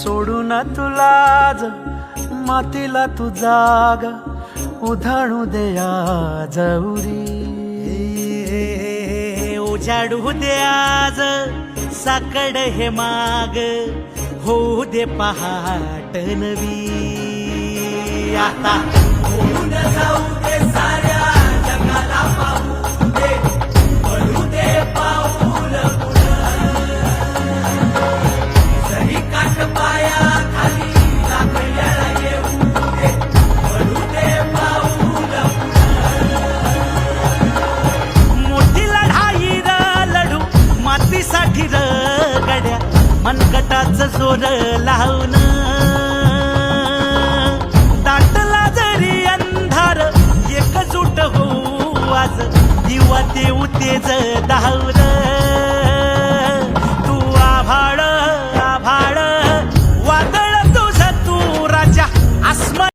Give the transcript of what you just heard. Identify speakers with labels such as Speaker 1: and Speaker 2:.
Speaker 1: सोडू ना तुलाज मातीला तू जाग उधाणू द्या जौरी
Speaker 2: उजाडू द्याज साकड हे माग होऊ दे पहाट नवी. आता मनकटाच सोर लावून दाटला जरी अंधार एकजूट होऊ आज दिवा देऊ तेज धावलं